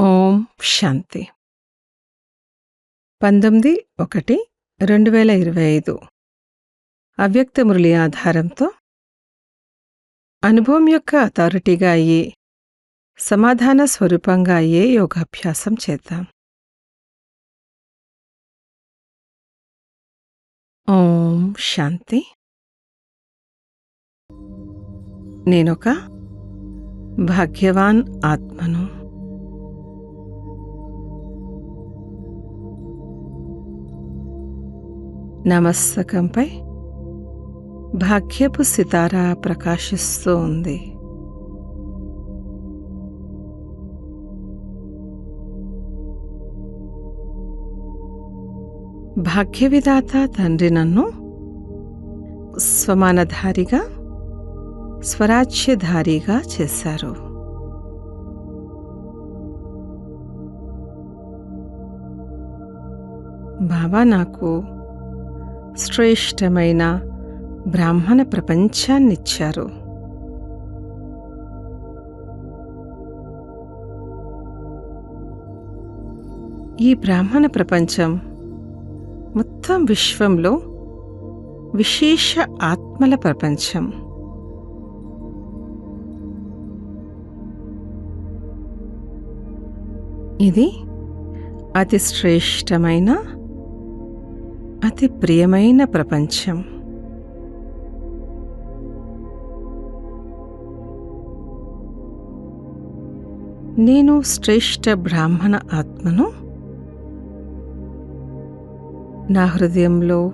ఓం శాంతి. పంతొమ్మిది ఒకటి రెండు వేల ఇరవై ఐదు అవ్యక్త మురళి ఆధారంతో అనుభవం యొక్క అథారిటీగా అయ్యి సమాధాన స్వరూపంగా అయ్యే యోగాభ్యాసం చేద్దాం. ఓం శాంతి. నేనొక భాగ్యవాన్ ఆత్మను. నమస్తకంపై భాగ్యపు సితారా ప్రకాశిస్తూ ఉంది. భాగ్యవిధాత తండ్రి నన్ను స్వమానధారిగా స్వరాజ్యధారిగా చేశారు. బాబా నాకు శ్రేష్టమైన బ్రాహ్మణ ప్రపంచాన్నిచ్చారు. ఈ బ్రాహ్మణ ప్రపంచం మొత్తం విశ్వంలో విశేష ఆత్మల ప్రపంచం. ఇది అతి శ్రేష్టమైన అతి ప్రియమైన ప్రపంచం. నేను శ్రేష్ఠ బ్రాహ్మణ ఆత్మను నా హృదయంలో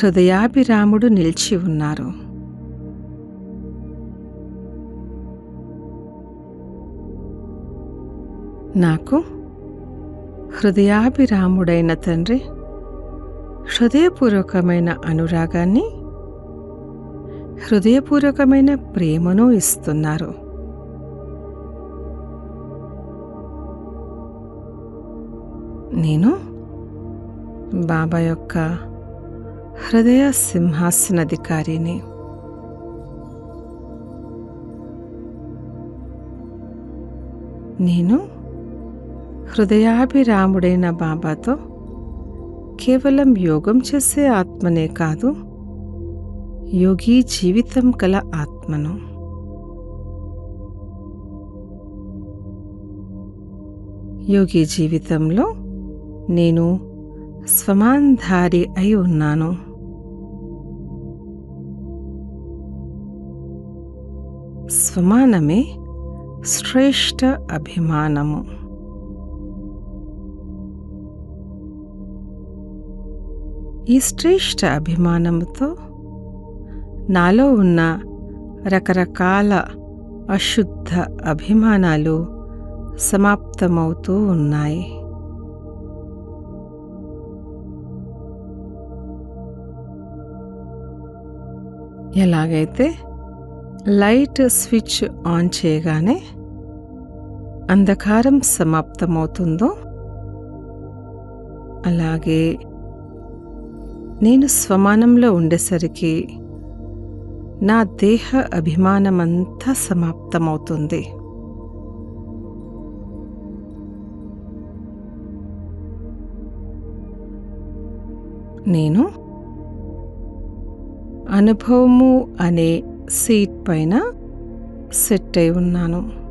హృదయాభిరాముడు నిలిచి ఉన్నారు. నాకు హృదయాభిరాముడైన తండ్రి హృదయపూర్వకమైన అనురాగాన్ని హృదయపూర్వకమైన ప్రేమను ఇస్తున్నారు. నేను బాబా యొక్క హృదయ సింహాసనాధికారిని. నేను హృదయాభిరాముడైన బాబాతో కేవలం యోగం చేసే ఆత్మనే కాదు యోగి జీవితం కల ఆత్మను. యోగి జీవితంలో నేను స్వమాంధారి అయి ఉన్నాను. స్వమానమే శ్రేష్ఠ అభిమానము. ఈ శ్రేష్ఠ అభిమానముతో నాలో ఉన్న రకరకాల అశుద్ధ అభిమానాలు సమాప్తమవుతూ ఉన్నాయి. ఎలాగైతే లైట్ స్విచ్ ఆన్ చేయగానే అంధకారం సమాప్తమవుతుందో అలాగే నేను స్వమానంలో ఉండేసరికి నా దేహ అభిమానమంతా సమాప్తమవుతుంది. నేను అనుభవము అనే సీట్ పైన సెట్ అయి ఉన్నాను.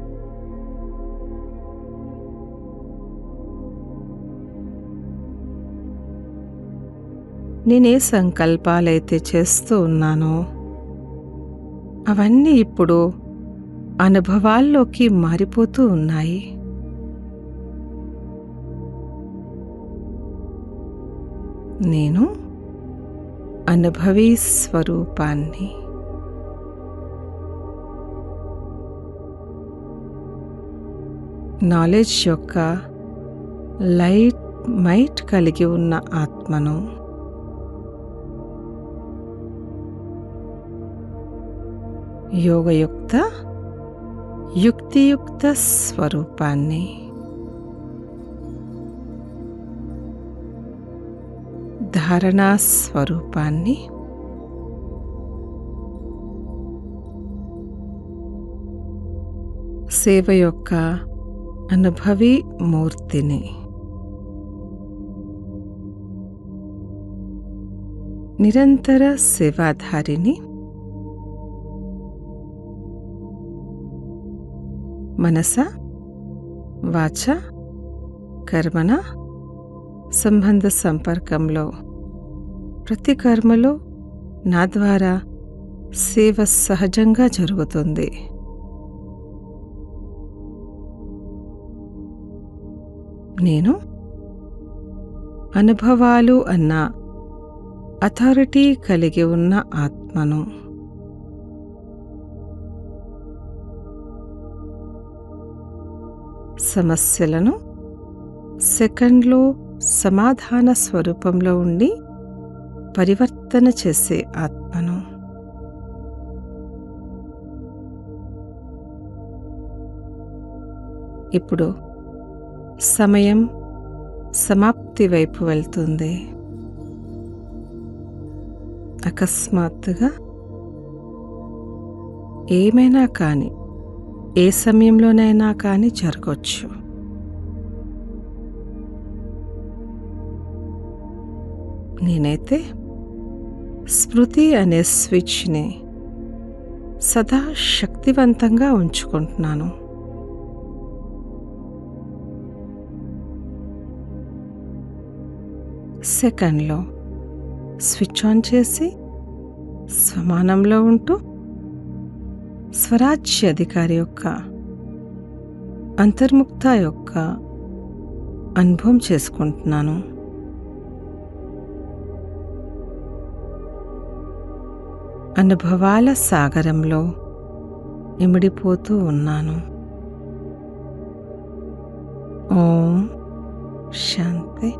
నేనే సంకల్పాలైతే చేస్తూ ఉన్నానో? అవన్నీ ఇప్పుడు అనుభవాల్లోకి మారిపోతూ ఉన్నాయి. నేను అనుభవీ స్వరూపాన్ని. నాలెడ్జ్ యొక్క లైట్ మైట్ కలిగి ఉన్న ఆత్మను యోగయుక్త యుక్తియుక్త స్వరూపాన్ని ధారణా స్వరూపాన్ని సేవ యొక్క అనుభవి మూర్తిని నిరంతర సేవాధారిని మనస వాచ కర్మణ సంబంధ సంపర్కంలో ప్రతి కర్మలో నా ద్వారా సేవ సహజంగా జరుగుతుంది నేను అనుభవాలు అన్న అథారిటీ కలిగి ఉన్న ఆత్మను సమస్యలను సెకండ్లో సమాధాన స్వరూపంలో ఉండి పరివర్తన చేసే ఆత్మను. ఇప్పుడు సమయం సమాప్తి వైపు వెళ్తుంది. అకస్మాత్తుగా ఏమైనా కానీ ఏ సమయంలోనైనా కానీ జరగవచ్చు నేనైతే స్మృతి అనే స్విచ్ని సదా శక్తివంతంగా ఉంచుకుంటున్నాను. సెకండ్లో స్విచ్ ఆన్ చేసి సమానంలో ఉంటూ స్వరాజ్య అధికారి యొక్క అంతర్ముక్త యొక్క అనుభవం చేసుకుంటున్నాను. అనుభవాల సాగరంలో ఇమిడిపోతూ ఉన్నాను. ఓం శాంతి.